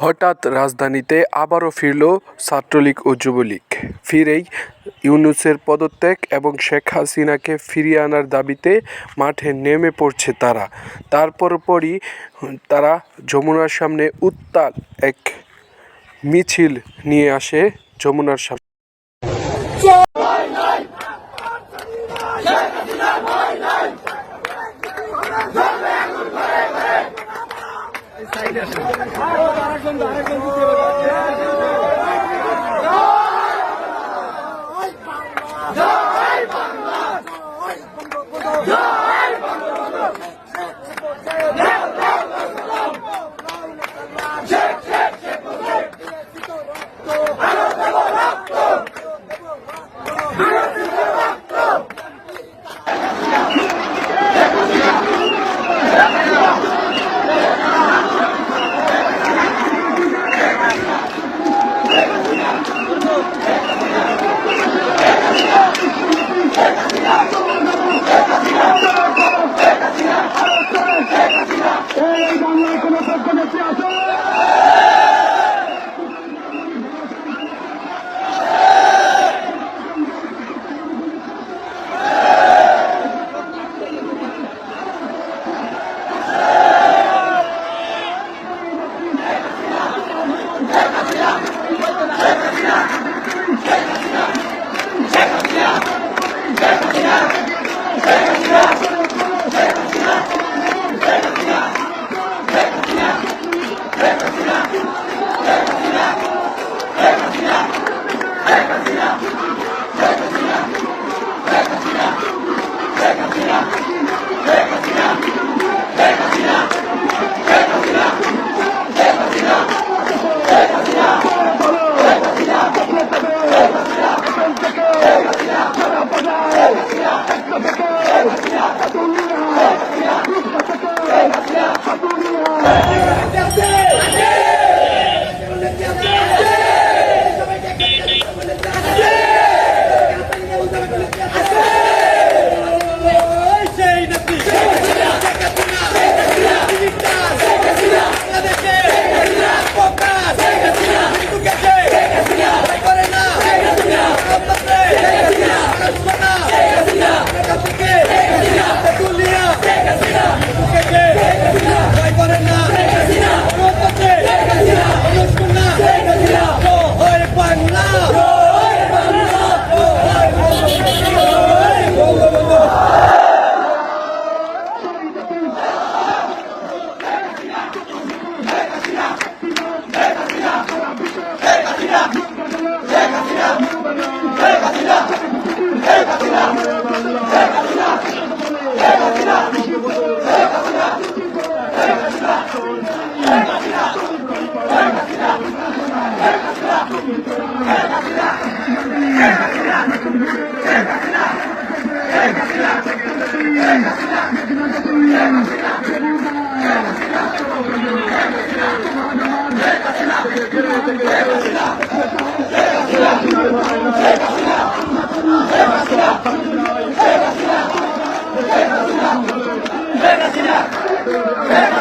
হঠাৎ রাজধানীতে আবারও ফিরল ছাত্রলীগ ও যুবলীগ। ফিরেই ইউনুসের পদত্যাগ এবং শেখ হাসিনাকে ফিরিয়ে আনার দাবিতে মাঠে নেমে পড়ছে তারা। তারপর পরই তারা যমুনার সামনে উত্তাল এক মিছিল নিয়ে আসে যমুনার সামনে। এই 来。Thank you. Abdullah! Abdullah! Abdullah! Hey,